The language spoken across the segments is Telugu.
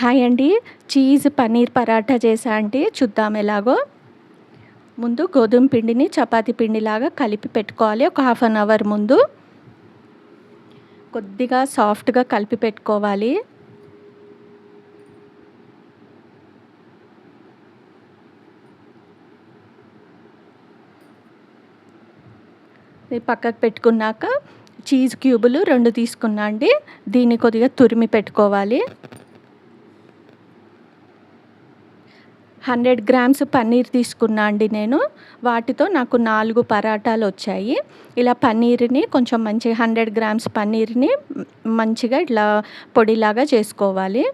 హాయ్ అండి. చీజ్ పన్నీర్ పరాఠా చేసా అండి చూద్దాం ఎలాగో. ముందు గోధుమ పిండిని చపాతీ పిండిలాగా కలిపి పెట్టుకోవాలి. ఒక హాఫ్ అన్ అవర్ ముందు. కొద్దిగా సాఫ్ట్గా కలిపి పెట్టుకోవాలి. పక్కకు పెట్టుకున్నాక చీజ్ క్యూబులు రెండు తీసుకున్నా అండి. దీన్ని కొద్దిగా తురిమి పెట్టుకోవాలి. హండ్రెడ్ గ్రామ్స్ పన్నీర్ తీసుకున్నా అండి నేను. వాటితో నాకు నాలుగు పరాటాలు వచ్చాయి. ఇలా పన్నీర్ని కొంచెం మంచి హండ్రెడ్ గ్రామ్స్ పన్నీర్ని మంచిగా ఇట్లా పొడిలాగా చేసుకోవాలి.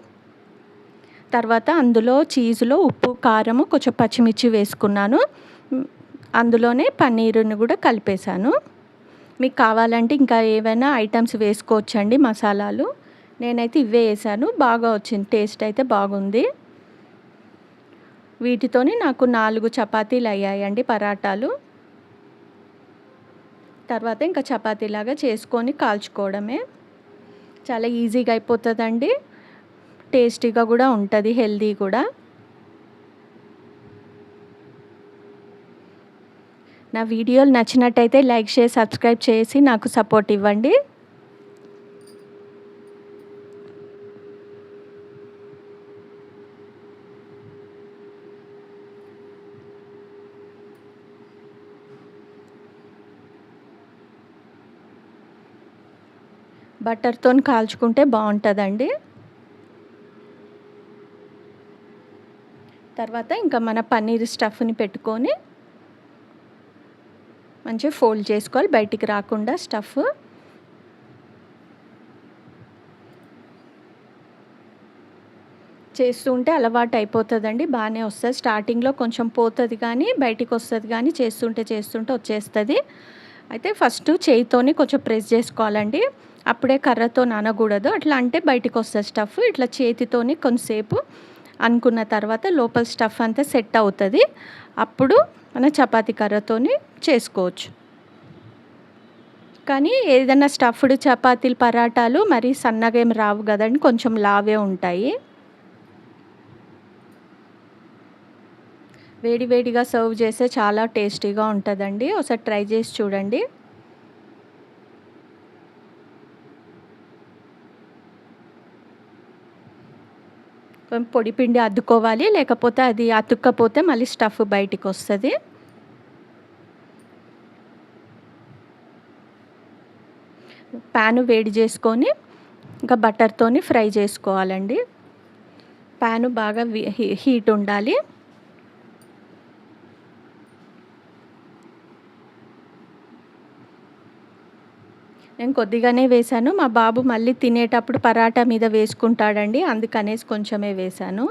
తర్వాత అందులో చీజ్లో ఉప్పు కారము కొంచెం పచ్చిమిర్చి వేసుకున్నాను. అందులోనే పన్నీరుని కూడా కలిపేశాను. మీకు కావాలంటే ఇంకా ఏవైనా ఐటమ్స్ వేసుకోవచ్చండి మసాలాలు. నేనైతే ఇవే వేసాను బాగా వచ్చింది. టేస్ట్ అయితే బాగుంది. వీటితోని నాకు నాలుగు చపాతీలు అయ్యాయండి పరాటాలు. తర్వాత ఇంకా చపాతీలాగా చేసుకొని కాల్చుకోవడమే. చాలా ఈజీగా అయిపోతుందండి. టేస్టీగా కూడా ఉంటుంది హెల్దీ కూడా. నా వీడియోలు నచ్చినట్టయితే లైక్ చేసి సబ్స్క్రైబ్ చేసి నాకు సపోర్ట్ ఇవ్వండి. బటర్తో కాల్చుకుంటే బాగుంటుందండి. తర్వాత ఇంకా మన పన్నీర్ స్టఫ్ని పెట్టుకొని మంచిగా ఫోల్డ్ చేసుకోవాలి బయటికి రాకుండా స్టఫ్. చేస్తుంటే అలవాటు అయిపోతుందండి బాగానే వస్తుంది. స్టార్టింగ్లో కొంచెం పోతుంది కానీ బయటికి వస్తుంది కానీ చేస్తుంటే చేస్తుంటే వచ్చేస్తుంది. అయితే ఫస్ట్ చేయితోనే కొంచెం ప్రెస్ చేసుకోవాలండి. అప్పుడే కర్రతో నానకూడదు. అట్లా అంటే బయటకు వస్తుంది స్టఫ్ ఇట్లా చేతితోని కొంతసేపు అనుకున్న తర్వాత లోపల స్టఫ్ అంతా సెట్ అవుతుంది. అప్పుడు మన చపాతి కర్రతోని చేసుకోవచ్చు. కానీ ఏదైనా స్టఫ్డ్ చపాతీలు పరాటాలు మరి సన్నగా ఏం రావు కదండి. కొంచెం లావే ఉంటాయి. వేడి వేడిగా సర్వ్ చేస్తే చాలా టేస్టీగా ఉంటుందండి. ఒకసారి ట్రై చేసి చూడండి. పొడి పిండి అద్దుకోవాలి లేకపోతే అది అతుక్కపోతే మళ్ళీ స్టఫ్ బయటికి వస్తుంది. ప్యాను వేడి చేసుకొని ఇంకా బటర్తోని ఫ్రై చేసుకోవాలండి. ప్యాను బాగా హీట్ ఉండాలి. నేను కొద్దిగానే వేశాను. మా బాబు మళ్ళీ తినేటప్పుడు పరాటా మీద వేసుకుంటాడండి. అందుకనేసి కొంచెమే వేశాను.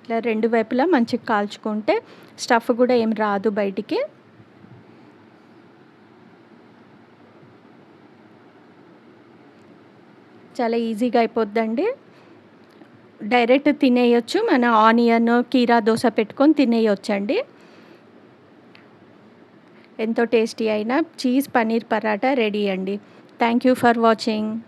ఇట్లా రెండు వైపులా మంచిగా కాల్చుకుంటే స్టఫ్ కూడా ఏం రాదు బయటికి. చాలా ఈజీగా అయిపోద్దండి. డైరెక్ట్ తినేయచ్చు. మన ఆనియన్ కీరా దోశ పెట్టుకొని తినేయొచ్చండి. ఎంతో టేస్టీ అయిన చీజ్ పన్నీర్ పరాటా రెడీ అండి. Thank you for watching